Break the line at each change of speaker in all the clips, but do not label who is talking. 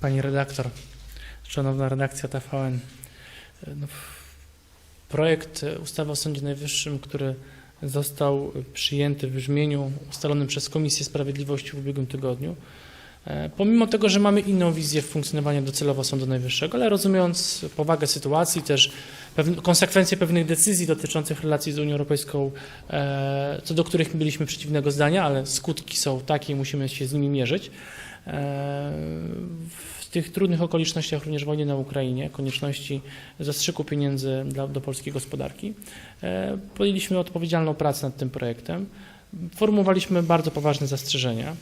Pani redaktor, szanowna redakcja TVN. No, projekt ustawy o Sądzie Najwyższym, który został przyjęty w brzmieniu ustalonym przez Komisję Sprawiedliwości w ubiegłym tygodniu, pomimo tego, że mamy inną wizję funkcjonowania docelowo Sądu Najwyższego, ale rozumiejąc powagę sytuacji, też konsekwencje pewnych decyzji dotyczących relacji z Unią Europejską, e, co do których byliśmy przeciwnego zdania, ale skutki są takie i musimy się z nimi mierzyć. E, W tych trudnych okolicznościach również wojny na Ukrainie, konieczności zastrzyku pieniędzy dla, do polskiej gospodarki, e, podjęliśmy odpowiedzialną pracę nad tym projektem. Formułowaliśmy bardzo poważne zastrzeżenia.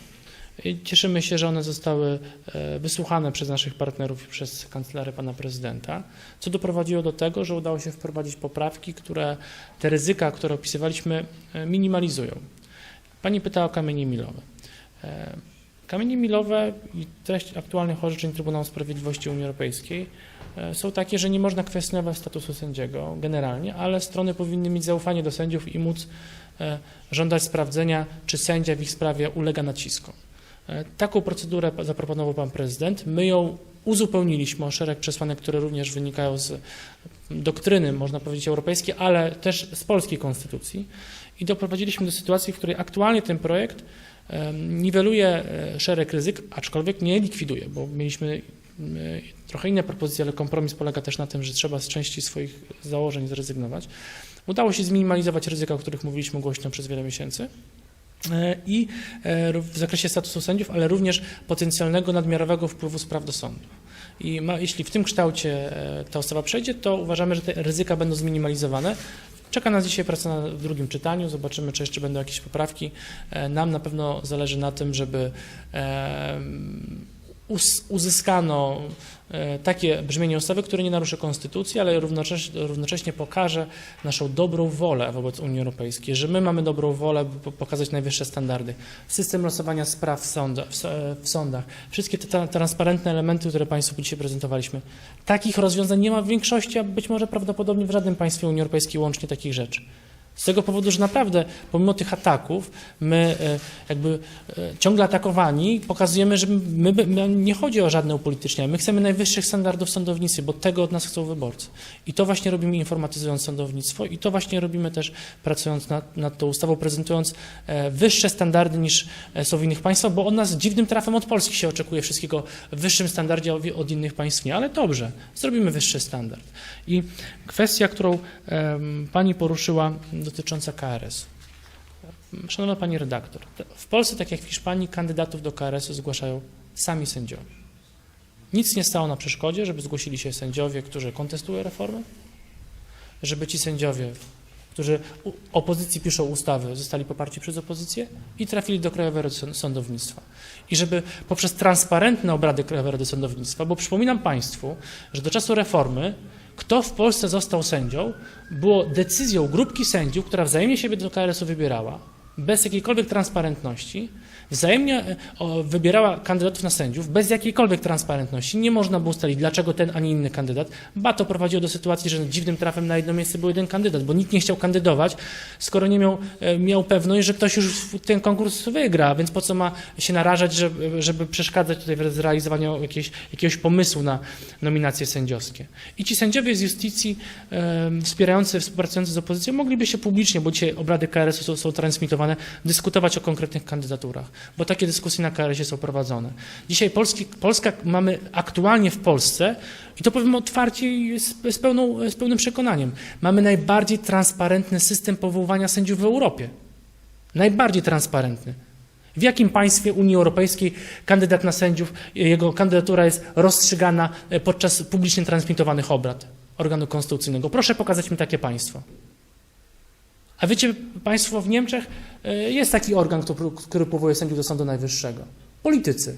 Cieszymy się, że one zostały e, wysłuchane przez naszych partnerów i przez kancelarę pana prezydenta, co doprowadziło do tego, że udało się wprowadzić poprawki, które te ryzyka, które opisywaliśmy, e, minimalizują. Pani pytała o kamienie milowe. E, Kamienie milowe i treść aktualnych orzeczeń Trybunału Sprawiedliwości Unii Europejskiej są takie, że nie można kwestionować statusu sędziego generalnie, ale strony powinny mieć zaufanie do sędziów i móc żądać sprawdzenia, czy sędzia w ich sprawie ulega naciskom. E, Taką procedurę zaproponował pan prezydent. My ją uzupełniliśmy o szereg przesłanek, które również wynikają z doktryny, można powiedzieć, europejskiej, ale też z polskiej konstytucji. I doprowadziliśmy do sytuacji, w której aktualnie ten projekt niweluje e, szereg ryzyk, aczkolwiek nie likwiduje, bo mieliśmy e, trochę inne propozycje, ale kompromis polega też na tym, że trzeba z części swoich założeń zrezygnować. Udało się zminimalizować ryzyka, o których mówiliśmy głośno przez wiele miesięcy. E, I e, w zakresie statusu sędziów, ale również potencjalnego nadmiarowego wpływu spraw do sądów. I ma, jeśli w tym kształcie e, ta ustawa przejdzie, to uważamy, że te ryzyka będą zminimalizowane. Czeka nas dzisiaj praca na drugim czytaniu, zobaczymy, czy jeszcze będą jakieś poprawki. Nam na pewno zależy na tym, żeby uzyskano e, takie brzmienie ustawy, które nie naruszy konstytucji, ale równocześnie, równocześnie pokaże naszą dobrą wolę wobec Unii Europejskiej, że my mamy dobrą wolę, by po- pokazać najwyższe standardy. System losowania spraw w, sąda, w, so- w sądach, wszystkie te transparentne elementy, które Państwu dzisiaj prezentowaliśmy. Takich rozwiązań nie ma w większości, a być może prawdopodobnie w żadnym państwie Unii Europejskiej łącznie takich rzeczy. Z tego powodu, że naprawdę pomimo tych ataków, my e, jakby e, ciągle atakowani pokazujemy, że my, my, my nie chodzi o żadne upolitycznienie. My chcemy najwyższych standardów w sądownictwie, bo tego od nas chcą wyborcy. I to właśnie robimy informatyzując sądownictwo i to właśnie robimy też pracując nad, nad tą ustawą, prezentując e, wyższe standardy niż są w innych państwach, bo od nas dziwnym trafem od Polski się oczekuje wszystkiego w wyższym standardzie, od innych państw nie. Ale dobrze, zrobimy wyższy standard. I kwestia, którą em, Pani poruszyła dotycząca KRS. Szanowna Pani redaktor, w Polsce, tak jak w Hiszpanii, kandydatów do KRS-u zgłaszają sami sędziowie. Nic nie stało na przeszkodzie, żeby zgłosili się sędziowie, którzy kontestują reformę, żeby ci sędziowie, którzy opozycji piszą ustawy, zostali poparci przez opozycję i trafili do Krajowej Rady Sąd- Sądownictwa. I żeby poprzez transparentne obrady Krajowej Rady Sądownictwa, bo przypominam Państwu, że do czasu reformy kto w Polsce został sędzią, było decyzją grupki sędziów, która wzajemnie siebie do KRS-u wybierała, bez jakiejkolwiek transparentności, wzajemnie e, wybierała kandydatów na sędziów, bez jakiejkolwiek transparentności. Nie można było ustalić, dlaczego ten, a nie inny kandydat. Ba, to prowadziło do sytuacji, że dziwnym trafem na jedno miejsce był jeden kandydat, bo nikt nie chciał kandydować, skoro nie miał, e, miał pewność, że ktoś już ten konkurs wygra, więc po co ma się narażać, żeby, żeby przeszkadzać tutaj w zrealizowaniu jakiegoś, jakiegoś pomysłu na nominacje sędziowskie. I ci sędziowie z justicji wspierający, współpracujący z opozycją mogliby się publicznie, bo dzisiaj obrady KRS-u są, są transmitowane, dyskutować o konkretnych kandydaturach, bo takie dyskusje na KRS-ie są prowadzone. Dzisiaj Polski, Polska mamy aktualnie w Polsce, i to powiem otwarcie i z, z, pełną, z pełnym przekonaniem, mamy najbardziej transparentny system powoływania sędziów w Europie. Najbardziej transparentny. W jakim państwie Unii Europejskiej kandydat na sędziów, jego kandydatura jest rozstrzygana e, podczas publicznie transmitowanych obrad organu konstytucyjnego? Proszę pokazać mi takie państwo. A wiecie Państwo, w Niemczech jest taki organ, który, powołuje sędziów do Sądu Najwyższego. Politycy.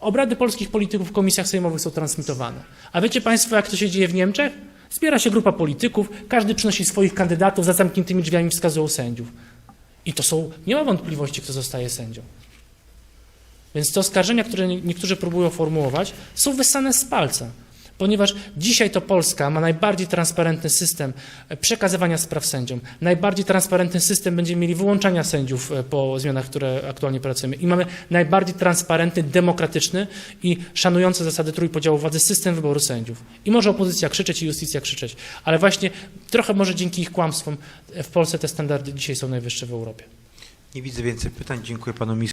Obrady polskich polityków w komisjach sejmowych są transmitowane. A wiecie Państwo, jak to się dzieje w Niemczech? Zbiera się grupa polityków, każdy przynosi swoich kandydatów, za zamkniętymi drzwiami wskazują sędziów. I to są, nie ma wątpliwości, kto zostaje sędzią. Więc te oskarżenia, które nie- niektórzy próbują formułować, są wyssane z palca. Ponieważ dzisiaj to Polska ma najbardziej transparentny system e, przekazywania spraw sędziom. Najbardziej transparentny system będziemy mieli wyłączania sędziów e, po zmianach, które aktualnie pracujemy. I mamy najbardziej transparentny, demokratyczny i szanujący zasady trójpodziału władzy system wyboru sędziów. I może opozycja krzyczeć i justycja krzyczeć, ale właśnie trochę może dzięki ich kłamstwom e, w Polsce te standardy dzisiaj są najwyższe w Europie.
Nie widzę więcej pytań. Dziękuję panu ministrowi.